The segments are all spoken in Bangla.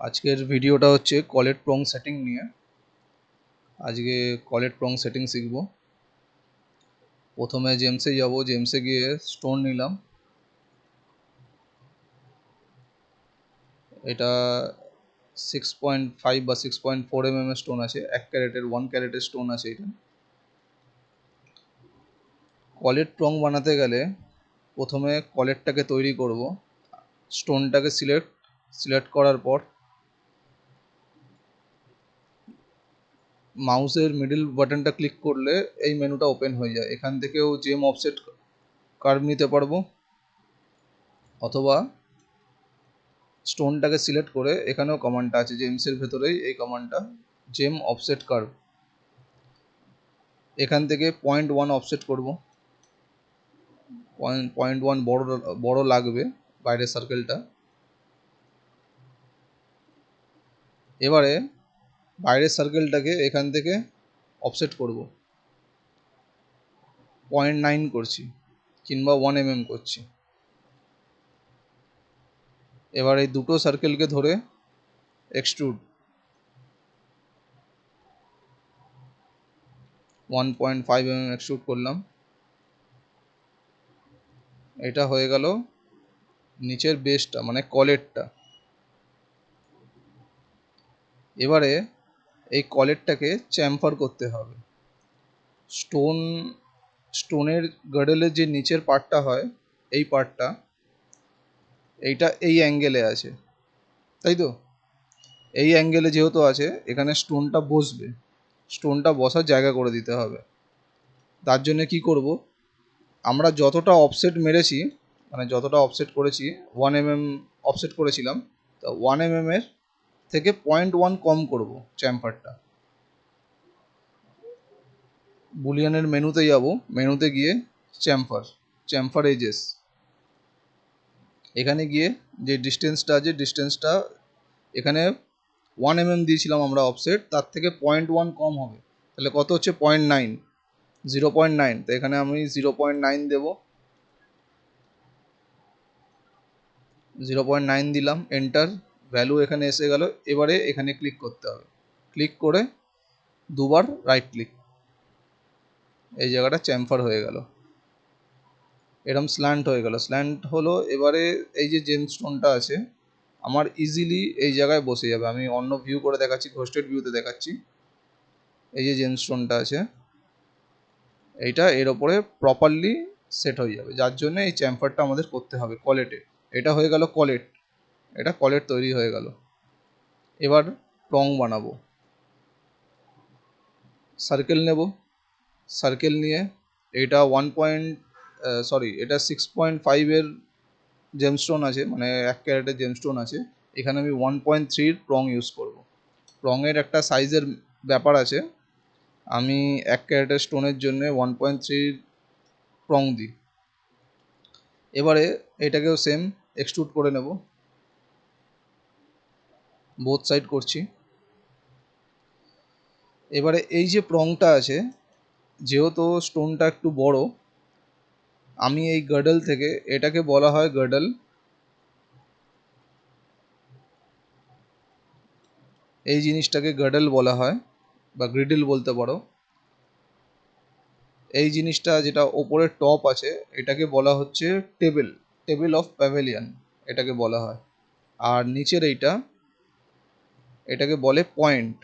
আজকের ভিডিওটা হচ্ছে কলেট প্রং সেটিং নিয়ে। আজকে কলেট প্রং সেটিং শিখব। প্রথমে জেমসে যাব। জেমসে গিয়ে স্টোন নিলাম। এটা সিক্স পয়েন্ট ফাইভ বা six point four M M stone আছে। এক ক্যারেটের ওয়ান ক্যারেটের স্টোন আছে এটা। কলেট প্রং বানাতে গেলে প্রথমে কলেটটাকে তৈরি করব। স্টোনটাকে সিলেক্ট সিলেক্ট করার পর মাউসের মিডিল বাটনটা ক্লিক করলে এই মেনুটা ওপেন হয়ে যায়। এখান থেকেও জেম অফসেট কার্ভ নিতে পারব। অথবা স্টোনটাকে সিলেক্ট করে এখানেও কমান্ডটা আছে জেমসের ভেতরেই এই কমান্ডটা জেম অফসেট কার্ভ এখান থেকে পয়েন্ট ওয়ান অফসেট করব। পয়েন্ট পয়েন্ট ওয়ান বড় বড় লাগবে বাইরের সার্কেলটা এবারে বাইরের সার্কেলটাকে এখান থেকে অফসেট করব। পয়েন্ট নাইন করছি কিংবা ওয়ান এম এম করছি। এবার এই দুটো সার্কেলকে ধরে extrude one point five M M extrude করলাম। এটা হয়ে গেল নিচের বেসটা মানে কলেরটা এবারে এই কলেরটাকে চ্যাম্পার করতে হবে। স্টোন স্টোনের গার্ডেলের যে নিচের পার্টটা হয়, এই পার্টটা এইটা এই অ্যাঙ্গেলে আছে। তাই তো? এই অ্যাঙ্গেলে যেহেতু আছে, এখানে স্টোনটা বসবে। স্টোনটা বসার জায়গা করে দিতে হবে। তার জন্য কি করব? আমরা যতটা অফসেট মেরেছি মানে যতটা অফসেট করেছি ওয়ান এম এম অফসেট করেছিলাম, তা ওয়ান এম এর থেকে পয়েন্ট ওয়ান কম করব চ্যাম্পারটা বুলিয়ানের মেনুতে যাব, মেনুতে গিয়ে চ্যাম্পার চ্যাম্পার এজেস এখানে গিয়ে যে ডিস্টেন্সটা আছে ডিস্টেন্সটা এখানে ওয়ান এম এম দিয়েছিলাম আমরা অফসেট তার থেকে পয়েন্ট ওয়ান কম হবে। তাহলে কত হচ্ছে? Point nine zero point nine তো এখানে আমি জিরো পয়েন্ট নাইন দেবো। জিরো পয়েন্ট নাইন দিলাম এন্টার ভ্যালু এখানে এসে গেল, এবারে এখানে ক্লিক করতে হবে। ক্লিক করে দুবার রাইট ক্লিক এই জায়গাটা চ্যাম্পার হয়ে গেল। এরম স্ল্যান্ট হয়ে গেল। স্ল্যান্ট হলো এবারে এই যে জেম স্টোনটা আছে, আমার ইজিলি এই জায়গায় বসে যাবে। আমি অন্য ভিউ করে দেখাচ্ছি ঘোস্টেড ভিউতে দেখাচ্ছি। এই যে জেম স্টোনটা আছে, এইটা এর ওপরে প্রপারলি সেট হয়ে যাবে। যার জন্য এই চ্যাম্পারটা আমাদের করতে হবে। কলেটে এটা হয়ে গেল কলেট এটা কলের তৈরি হয়ে গেল। এবার প্রং বানাবো। সার্কেল নেব। সার্কেল নিয়ে এটা ওয়ান পয়েন্ট সরি এটা সিক্স পয়েন্ট ফাইভের জেমস্টোন আছে মানে এক ক্যারেটের জেমস্টোন আছে। এখানে আমি ওয়ান পয়েন্ট থ্রির প্রং ইউজ করব। প্রংয়ের একটা সাইজের ব্যাপার আছে। আমি এক ক্যারেটের স্টোনের জন্য ওয়ান পয়েন্ট থ্রির প্রং দিই। এবারে এটাকেও সেম এক্সট্রুড করে নেব। বোথ সাইড করছি। এবারে এই যে প্রংটা আছে, যেহেতু স্টোনটা একটু বড়, আমি এই গার্ডেল থেকে, এটাকে বলা হয় গার্ডেল এই জিনিসটাকে গার্ডেল বলা হয়, বা গ্রিডল বলতে পারো। এই জিনিসটা যেটা ওপরে টপ আছে, এটাকে বলা হচ্ছে টেবিল টেবিল অফ প্যাভেলিয়ান এটাকে বলা হয়। আর নিচের এইটা এটাকে বলে পয়েন্ট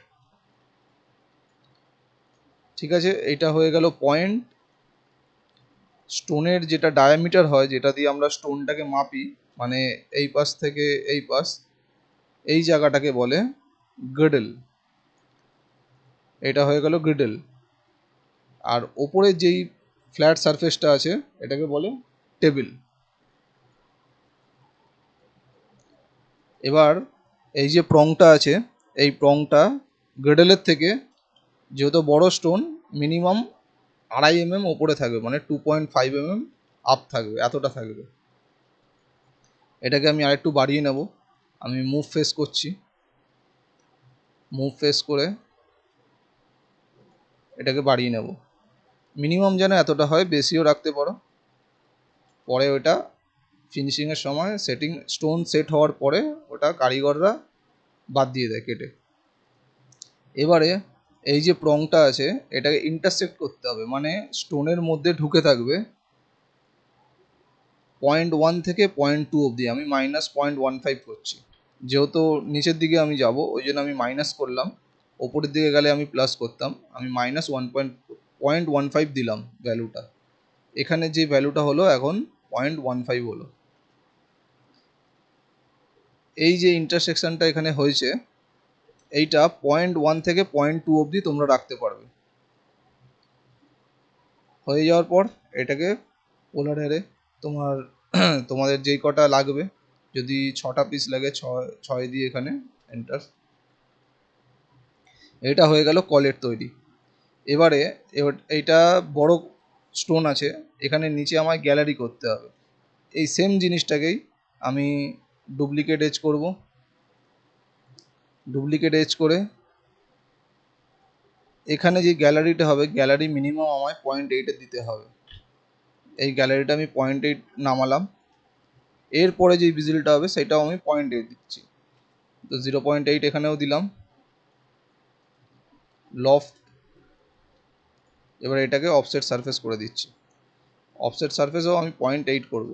ঠিক আছে? এটা হয়ে গেল পয়েন্ট স্টোনের যেটা ডায়ামিটার হয়, যেটা দিয়ে আমরা স্টোনটাকে মাপি মানে এই পাশ থেকে এই পাশ, এই জায়গাটাকে বলে গ্রিডল এটা হয়ে গেল গ্রিডল আর ওপরে যেই ফ্ল্যাট সারফেসটা আছে, এটাকে বলে টেবিল এবার এই যে প্রংটা আছে এই প্রংটা গ্রেডেলের থেকে, যেহেতু বড় স্টোন মিনিমাম আড়াই এম এম ওপরে থাকবে মানে two point five M M up থাকবে, এতটা থাকবে। এটাকে আমি আরেকটু বাড়িয়ে নেব। আমি মুভ ফেস করছি। মুভ ফেস করে এটাকে বাড়িয়ে নেব। মিনিমাম যেন এতটা হয়, বেশিও রাখতে পারো। পরে ওটা ফিনিশিংয়ের সময় সেটিং স্টোন সেট হওয়ার পরে ওটা কারিগররা বাদ দিয়ে দেয় কেটে। এবারে এই যে প্রংটা আছে, এটাকে ইন্টারসেক্ট করতে হবে। মানে স্টোনের মধ্যে ঢুকে থাকবে পয়েন্ট ওয়ান থেকে পয়েন্ট টু অবধি। আমি মাইনাস পয়েন্ট ওয়ান ফাইভ করছি। যেহেতু নিচের দিকে আমি যাব, ওই জন্য আমি মাইনাস করলাম। ওপরের দিকে গেলে আমি প্লাস করতাম। আমি minus one point point one five দিলাম ভ্যালুটা এখানে যে ভ্যালুটা হলো, এখন পয়েন্ট ওয়ান ফাইভ হলো। এই যে ইন্টারসেকশনটা এখানে হয়েছে, এইটা পয়েন্ট ওয়ান থেকে পয়েন্ট টু অবধি তোমরা রাখতে পারবে। হয়ে যাওয়ার পর এটাকে পোলার হেরে তোমার, তোমাদের যেই কটা লাগবে, যদি ছটা পিস লাগে, ছয় ছয় দিয়ে এখানে এন্টার এটা হয়ে গেল কলের তৈরি। এবারে এইটা বড় স্টোন আছে, এখানে নিচে আমায় গ্যালারি করতে হবে। এই সেম জিনিসটাকেই আমি ডুপ্লিকেট এজ করব। ডুপ্লিকেট এজ করে এখানে যে গ্যালারিটা হবে গ্যালারি মিনিমাম আমায় পয়েন্ট এইটে দিতে হবে। এই গ্যালারিটা আমি পয়েন্ট এইট নামালাম। এরপরে যে ভিজিলটা হবে, সেটাও আমি পয়েন্ট এইট দিচ্ছি। তো জিরো পয়েন্ট এইট এখানেও দিলাম। লফট এবার এটাকে অফসেট সারফেস করে দিচ্ছি। অফসেট সারফেসও আমি পয়েন্ট এইট করব।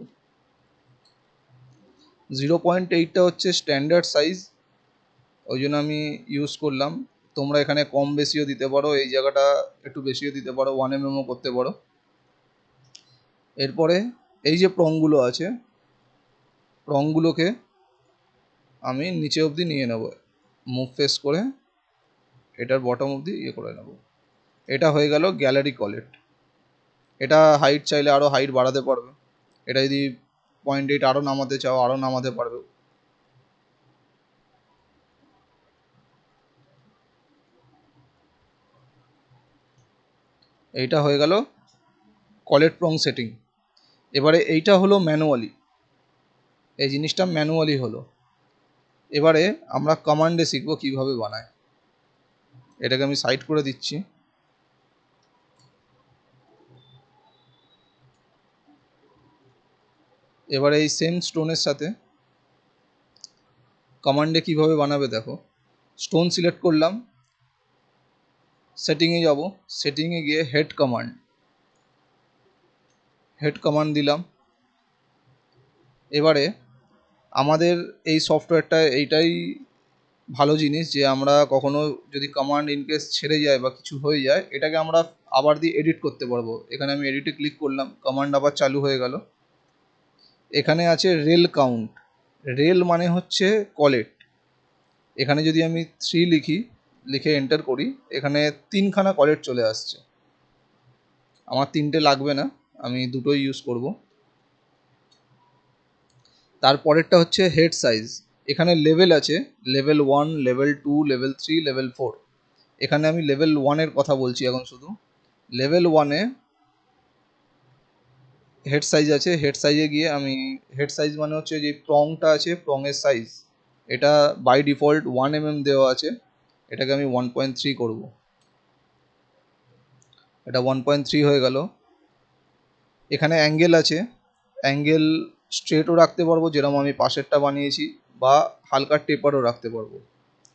জিরো পয়েন্ট এইটটা হচ্ছে স্ট্যান্ডার্ড সাইজ ওই জন্য আমি ইউজ করলাম। তোমরা এখানে কম বেশিও দিতে পারো, এই জায়গাটা একটু বেশিও দিতে পারো ওয়ান এম এমও করতে পারো। এরপরে এই যে প্রংগুলো আছে প্রংগুলোকে আমি নিচে অবধি নিয়ে নেব। মুভ ফেস করে এটার বটম অবধি ইয়ে করে নেব। এটা হয়ে গেল গ্যালারি কলেট এটা হাইট চাইলে আরও হাইট বাড়াতে পারবে। এটা যদি পয়েন্ট এইট আরও নামাতে চাও আরও নামাতে পারবে। এইটা হয়ে গেল কলেট প্রং সেটিং এবারে এইটা হলো ম্যানুয়ালি এই জিনিসটা ম্যানুয়ালি হলো। এবারে আমরা কমান্ডে শিখব কীভাবে বানায়। এটাকে আমি সাইড করে দিচ্ছি। এবারে এই সেম স্টোনের সাথে কমান্ডে কীভাবে বানাবে দেখো। স্টোন সিলেক্ট করলাম সেটিংয়ে যাব সেটিংয়ে গিয়ে হেড কমান্ড হেড কমান্ড দিলাম। এবারে আমাদের এই সফটওয়্যারটা এইটাই ভালো জিনিস যে আমরা কখনো যদি কমান্ড ইনকেস ছেড়ে যায় বা কিছু হয়ে যায়, এটাকে আমরা আবার দিয়ে এডিট করতে পারব। এখানে আমি এডিটে ক্লিক করলাম কমান্ড আবার চালু হয়ে গেল। এখানে আছে রেল কাউন্ট রেল মানে হচ্ছে কলেট এখানে যদি আমি থ্রি লিখি, লিখে এন্টার করি, এখানে তিনখানা কলেট চলে আসছে। আমার তিনটে লাগবে না, আমি দুটোই ইউজ করব। তারপরেরটা হচ্ছে হেড সাইজ এখানে লেভেল আছে level one level two level three level four এখানে আমি লেভেল ওয়ানের কথা বলছি এখন শুধু। লেভেল ওয়ানে হেড সাইজ আছে হেড সাইজে গিয়ে আমি হেড সাইজ মানে হচ্ছে যে প্রংটা আছে প্রংয়ের সাইজ এটা বাই ডিফল্ট ওয়ান এম দেওয়া আছে, এটাকে আমি ওয়ান পয়েন্ট থ্রি করব। এটা ওয়ান পয়েন্ট থ্রি হয়ে গেল। এখানে অ্যাঙ্গেল আছে অ্যাঙ্গেল স্ট্রেটও রাখতে পারব, যেরকম আমি পাশেরটা বানিয়েছি, বা হালকা টেপারও রাখতে পারব।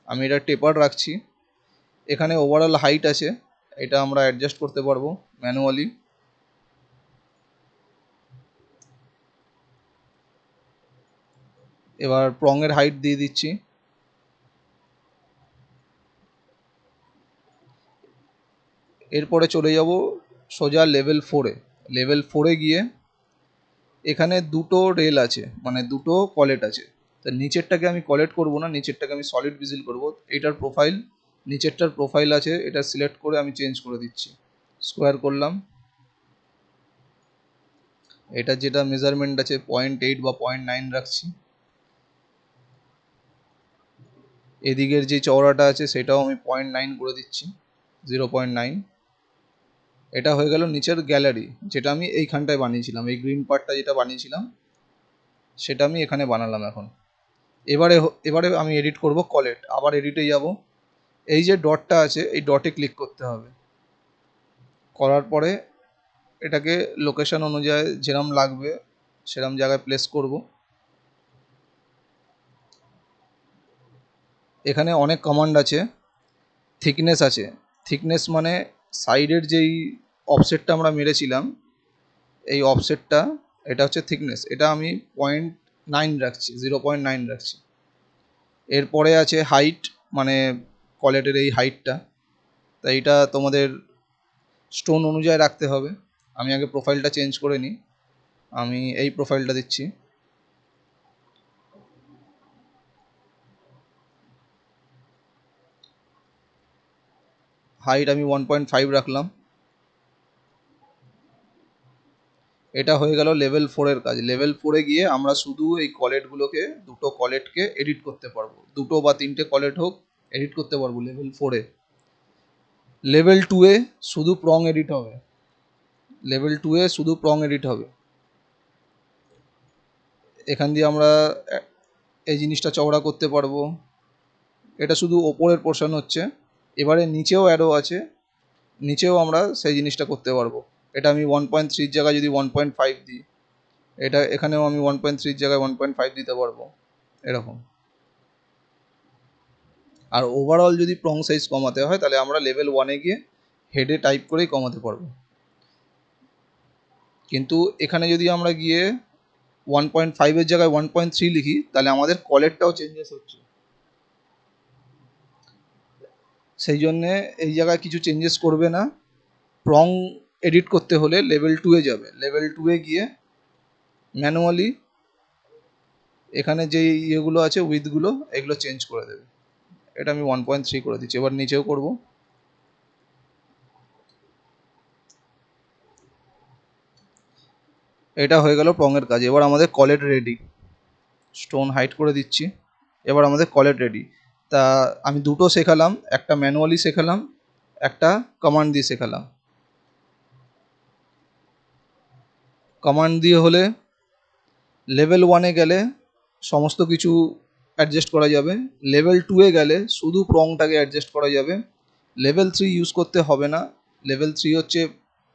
আমি এটা টেপার রাখছি। এখানে ওভারঅল হাইট আছে, এটা আমরা অ্যাডজাস্ট করতে পারব ম্যানুয়ালি এবার প্রংয়ের হাইট দিয়ে দিচ্ছি। এরপরে চলে যাব সোজা লেভেল ফোরে লেভেল ফোরে গিয়ে এখানে দুটো রেল আছে মানে দুটো কলেট আছে। তা নিচেরটাকে আমি কলেট করব না, নিচেরটাকে আমি সলিড ভিজিল করব। এটার প্রোফাইল নিচেরটার প্রোফাইল আছে, এটা সিলেক্ট করে আমি চেঞ্জ করে দিচ্ছি। স্কোয়ার করলাম। এটা যেটা মেজারমেন্ট আছে পয়েন্ট এইট বা পয়েন্ট নাইন রাখছি। এদিকের যে চওড়াটা আছে, সেটাও আমি পয়েন্ট নাইন করে দিচ্ছি জিরো পয়েন্ট নাইন এটা হয়ে গেল নিচের গ্যালারি যেটা আমি এইখানটায় বানিয়েছিলাম, এই গ্রিন পার্টটা যেটা বানিয়েছিলাম, সেটা আমি এখানে বানালাম এখন। এবারে এবারে আমি এডিট করব কলেট আবার এডিটে যাব। এই যে ডটটা আছে, এই ডটে ক্লিক করতে হবে। করার পরে এটাকে লোকেশন অনুযায়ী যেরম লাগবে, সেরম জায়গায় প্লেস করব। এখানে অনেক কমান্ড আছে থিকনেস আছে। থিকনেস মানে সাইডের যেই অফসেটটা আমরা মেরেছিলাম, এই অফসেটটা এটা হচ্ছে থিকনেস এটা আমি পয়েন্ট নাইন রাখছি জিরো পয়েন্ট নাইন রাখছি। এরপরে আছে হাইট মানে কলেটের এই হাইটটা তাই এটা তোমাদের স্টোন অনুযায়ী রাখতে হবে। আমি আগে প্রোফাইলটা চেঞ্জ করে নিই। আমি এই প্রোফাইলটা দিচ্ছি। হাইট আমি ওয়ান পয়েন্ট ফাইভ রাখলাম। এটা হয়ে গেল লেভেল ফোরের কাজ। লেভেল ফোরে গিয়ে আমরা শুধু এই কলেটগুলোকে দুটো কলেটকে এডিট করতে পারব। দুটো বা তিনটে কলেট হোক এডিট করতে পারব লেভেল ফোরে লেভেল টুয়ে শুধু প্রং এডিট হবে। লেভেল টুয়ে শুধু প্রং এডিট হবে। এখান দিয়ে আমরা এই জিনিসটা চওড়া করতে পারব। এটা শুধু ওপরের পোর্শন হচ্ছে। এবারে নিচেও অ্যারো আছে, নিচেও আমরা সেই জিনিসটা করতে পারব। এটা আমি ওয়ান পয়েন্ট থ্রির জায়গায় যদি ওয়ান পয়েন্ট ফাইভ দিই, এটা এখানেও আমি ওয়ান পয়েন্ট থ্রির জায়গায় ওয়ান পয়েন্ট ফাইভ দিতে পারব, এরকম। আর ওভারঅল যদি প্রং সাইজ কমাতে হয়, তাহলে আমরা লেভেল ওয়ানে গিয়ে হেডে টাইপ করেই কমাতে পারব। কিন্তু এখানে যদি আমরা গিয়ে ওয়ান পয়েন্ট ফাইভের জায়গায় ওয়ান পয়েন্ট থ্রি লিখি, তাহলে আমাদের কলেরটাও চেঞ্জেস হচ্ছে। সেই জন্যে এই জায়গায় কিছু চেঞ্জেস করবে না। প্রং এডিট করতে হলে লেভেল টুয়ে যাবে। লেভেল টুয়ে গিয়ে ম্যানুয়ালি এখানে যে ইয়েগুলো আছে উইথগুলো এগুলো চেঞ্জ করে দেবে। এটা আমি ওয়ান পয়েন্ট থ্রি করে দিচ্ছি। এবার নিচেও করব। এটা হয়ে গেল প্রঙের কাজ। এবার আমাদের কলেট রেডি স্টোন হাইট করে দিচ্ছি। এবার আমাদের কলেট রেডি তা আমি দুটো শেখালাম, একটা ম্যানুয়ালি শেখালাম, একটা কমান্ড দিয়ে শেখালাম। কমান্ড দিয়ে হলে লেভেল ওয়ানে গেলে সমস্ত কিছু অ্যাডজাস্ট করা যাবে। লেভেল টুয়ে গেলে শুধু প্রংটাকে অ্যাডজাস্ট করা যাবে। লেভেল থ্রি ইউজ করতে হবে না। লেভেল থ্রি হচ্ছে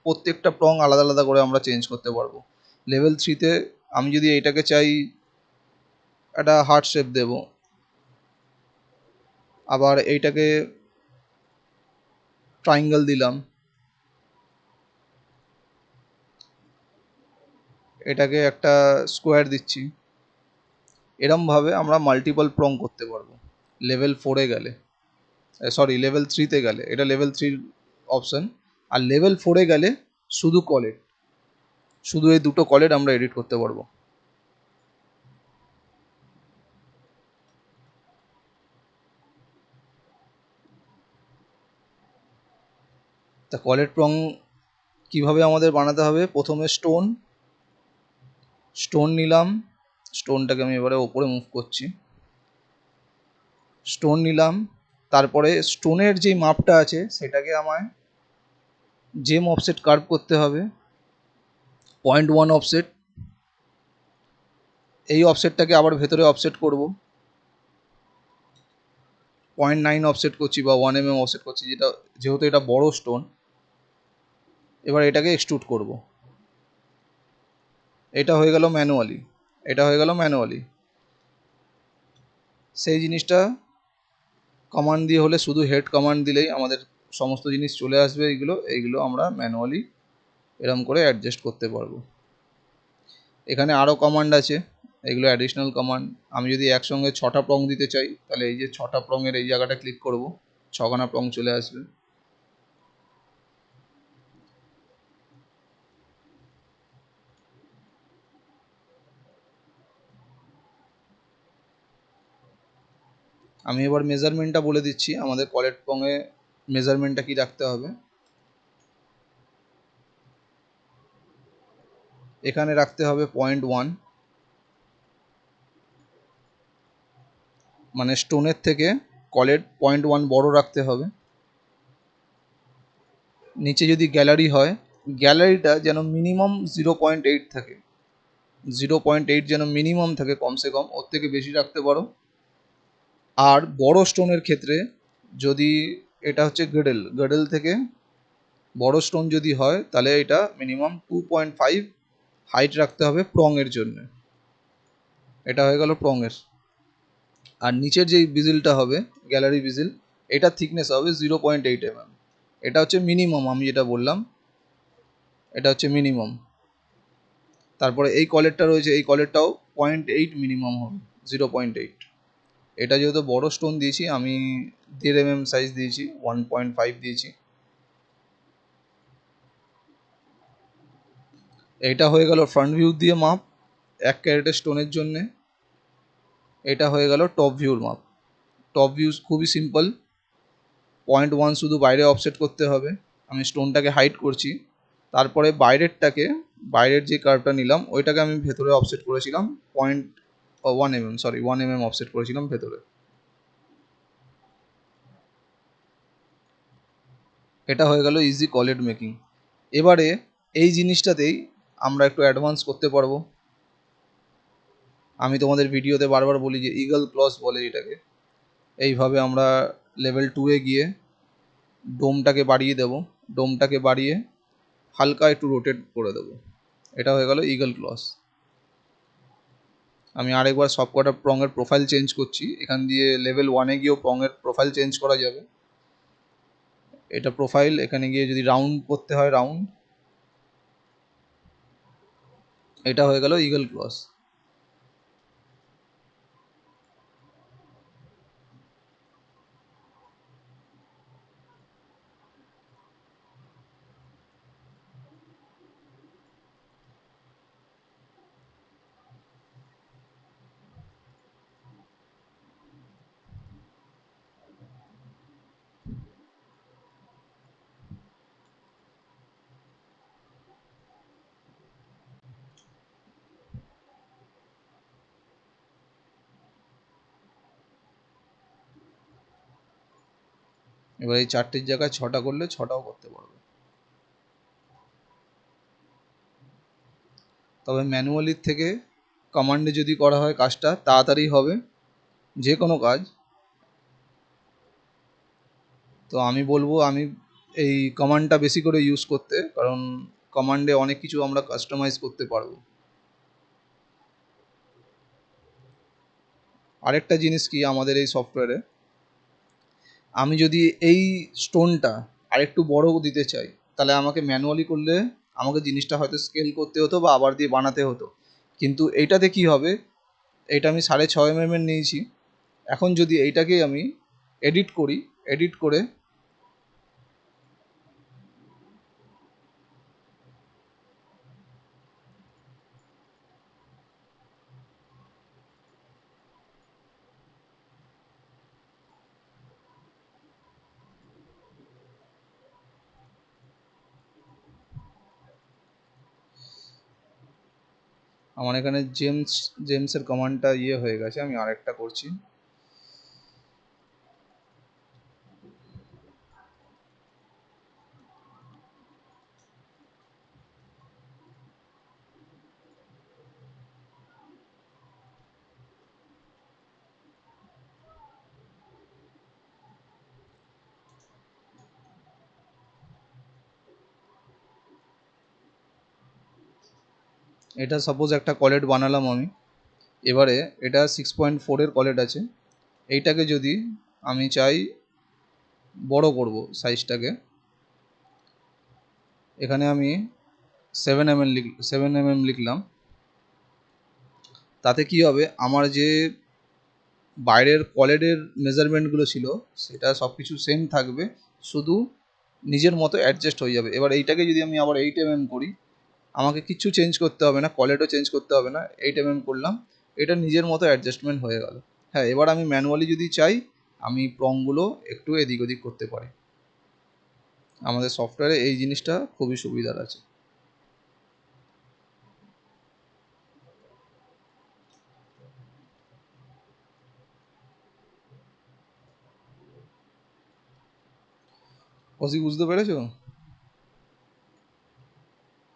প্রত্যেকটা প্রং আলাদা আলাদা করে আমরা চেঞ্জ করতে পারব। লেভেল থ্রিতে আমি যদি এইটাকে চাই, একটা হার্ট শেপ দেব। আবার এইটাকে ট্রাইঙ্গেল দিলাম। এটাকে একটা স্কোয়ার দিচ্ছি। এরমভাবে আমরা মাল্টিপল প্রং করতে পারব। লেভেল ফোরে গেলে। সরি লেভেল থ্রিতে গেলে। এটা লেভেল থ্রির অপশান আর লেভেল ফোরে গেলে শুধু কলেট শুধু এই দুটো কলেট আমরা এডিট করতে পারব। তা কলেট প্রং কীভাবে আমাদের বানাতে হবে? প্রথমে স্টোন স্টোন নিলাম। স্টোনটাকে আমি এবারে ওপরে মুভ করছি। স্টোন নিলাম। তারপরে স্টোনের যেই মাপটা আছে, সেটাকে আমায় জেম অফসেট কার্ভ করতে হবে। পয়েন্ট ওয়ান অফসেট এই অফসেটটাকে আবার ভেতরে অফসেট করব। পয়েন্ট নাইন অফসেট করছি বা ওয়ান এম এম অফসেট করছি, যেটা যেহেতু এটা বড় স্টোন এবার এটাকে এক্সট্রুড করব। এটা হয়ে গেল ম্যানুয়ালি এটা হয়ে গেল ম্যানুয়ালি সেই জিনিসটা কমান্ড দিয়ে হলে শুধু হেড কমান্ড দিলেই আমাদের সমস্ত জিনিস চলে আসবে, এইগুলো এইগুলো আমরা ম্যানুয়ালি এরম করে অ্যাডজাস্ট করতে পারব। এখানে আরও কমান্ড আছে, এগুলো অ্যাডিশনাল কমান্ড আমি যদি একসঙ্গে ছটা প্রং দিতে চাই, তাহলে এই যে ছটা প্রংয়ের এই জায়গাটা ক্লিক করব, ছখানা প্রং চলে আসবে। আমি এবার মেজারমেন্টটা বলে দিচ্ছি। আমাদের কলেট পঙে মেজারমেন্টটা কি রাখতে হবে? এখানে রাখতে হবে পয়েন্ট ওয়ান মানে স্টোনের থেকে কলেট পয়েন্ট ওয়ান বড় রাখতে হবে। নিচে যদি গ্যালারি হয় গ্যালারিটা যেন মিনিমাম জিরো পয়েন্ট এইট থাকে। জিরো পয়েন্ট এইট যেন মিনিমাম থাকে কমসে কম, ওর থেকে বেশি রাখতে পারো। আর বড় স্টোনের ক্ষেত্রে যদি এটা হচ্ছে গ্রেডেল গ্রেডেল থেকে বড় স্টোন যদি হয়, তাহলে এটা minimum two point five height রাখতে হবে প্রংয়ের জন্য। এটা হয়ে গেল প্রংয়ের আর নিচের যেই বিজিলটা হবে গ্যালারি বিজিল, এটা থিকনেস হবে জিরো পয়েন্ট এইট এম এটা হচ্ছে মিনিমাম আমি যেটা বললাম, এটা হচ্ছে মিনিমাম তারপরে এই কলেরটা রয়েছে, এই কলেরটাও পয়েন্ট এইট মিনিমাম হবে জিরো পয়েন্ট এইট এটা যেহেতু বড় স্টোন দিয়েছি, আমি দেড় এম এম সাইজ দিয়েছি ওয়ান পয়েন্ট ফাইভ দিয়েছি। এটা হয়ে গেল ফ্রন্ট ভিউ দিয়ে মাপ এক ক্যারেটের স্টোনের জন্যে। এটা হয়ে গেল টপ ভিউর মাপ টপ ভিউ খুবই সিম্পল পয়েন্ট ওয়ান শুধু বাইরে অফসেট করতে হবে। আমি স্টোনটাকে হাইড করছি। তারপরে বাইরেরটাকে, বাইরের যে কার্ভটা নিলাম, ওইটাকে আমি ভেতরে অফসেট করেছিলাম point one M M sorry one M M offset করেছিলাম ভেতরে। এটা হয়ে গেল ইজি কলেট মেকিং এবারে এই জিনিসটাতেই আমরা একটু অ্যাডভান্স করতে পারব। আমি তোমাদের ভিডিওতে বারবার বলি যে ইগল ক্লস বলে এটাকে। এইভাবে আমরা লেভেল টুয়ে গিয়ে ডোমটাকে বাড়িয়ে দেব। ডোমটাকে বাড়িয়ে হালকা একটু রোটেট করে দেবো। এটা হয়ে গেল ইগল ক্লস আমি আরেকবার সব কটা প্রঙের প্রোফাইল চেঞ্জ করছি। এখান দিয়ে লেভেল ওয়ানে গিয়েও প্রঙের প্রোফাইল চেঞ্জ করা যাবে। এটা প্রোফাইল এখানে গিয়ে যদি রাউন্ড করতে হয় রাউন্ড এটা হয়ে গেল ইগল ক্লস এবার এই চারটের জায়গায় ছটা করলে ছটাও করতে পারবে। তবে ম্যানুয়ালির থেকে কমান্ডে যদি করা হয় কাজটা, তাড়াতাড়ি হবে, যে কোনো কাজ। তো আমি বলব, আমি এই কমান্ডটা বেশি করে ইউজ করতে, কারণ কমান্ডে অনেক কিছু আমরা কাস্টমাইজ করতে পারব। আরেকটা জিনিস কি আমাদের এই সফটওয়্যারে আমি যদি এই স্টোনটা আরেকটু বড় দিতে চাই, তাহলে আমাকে ম্যানুয়ালি করলে আমাকে জিনিসটা হয়তো স্কেল করতে হতো বা আবার দিয়ে বানাতে হতো। কিন্তু এইটাতে কি হবে? এটা আমি সাড়ে ছয় এম এর নিয়েছি। এখন যদি এইটাকেই আমি এডিট করি, এডিট করে আমার এখানে জেমস জেমসের কমান্ডটা ইয়ে হয়ে গেছে আমি আরেকটা করছি। এটা সাপোজ একটা কলেট বানালাম আমি। এবারে এটা সিক্স পয়েন্ট ফোরের কলেট আছে। এইটাকে যদি আমি চাই বড় করব সাইজটাকে এখানে আমি সেভেন এম এম লিখ সেভেন এম এম লিখলাম। তাতে কি হবে? আমার যে বাইরের কলেডের মেজারমেন্টগুলো ছিল, সেটা সব কিছু সেম থাকবে। শুধু নিজের মতো অ্যাডজাস্ট হয়ে যাবে। এবার এইটাকে যদি আমি আবার এইট এম এম করি আমাকে কিচ্ছু চেঞ্জ করতে হবে না কলেটও চেঞ্জ করতে হবে না, এইট এম করলাম। এটা নিজের মতো অ্যাডজাস্টমেন্ট হয়ে গেল। হ্যাঁ এবার আমি ম্যানুয়ালি যদি চাই, আমি প্রংগুলো একটু এদিক ওদিক করতে পারি। আমাদের সফটওয়্যারে এই জিনিসটা খুবই সুবিধার আছে। কসি বুঝতে পেরেছ?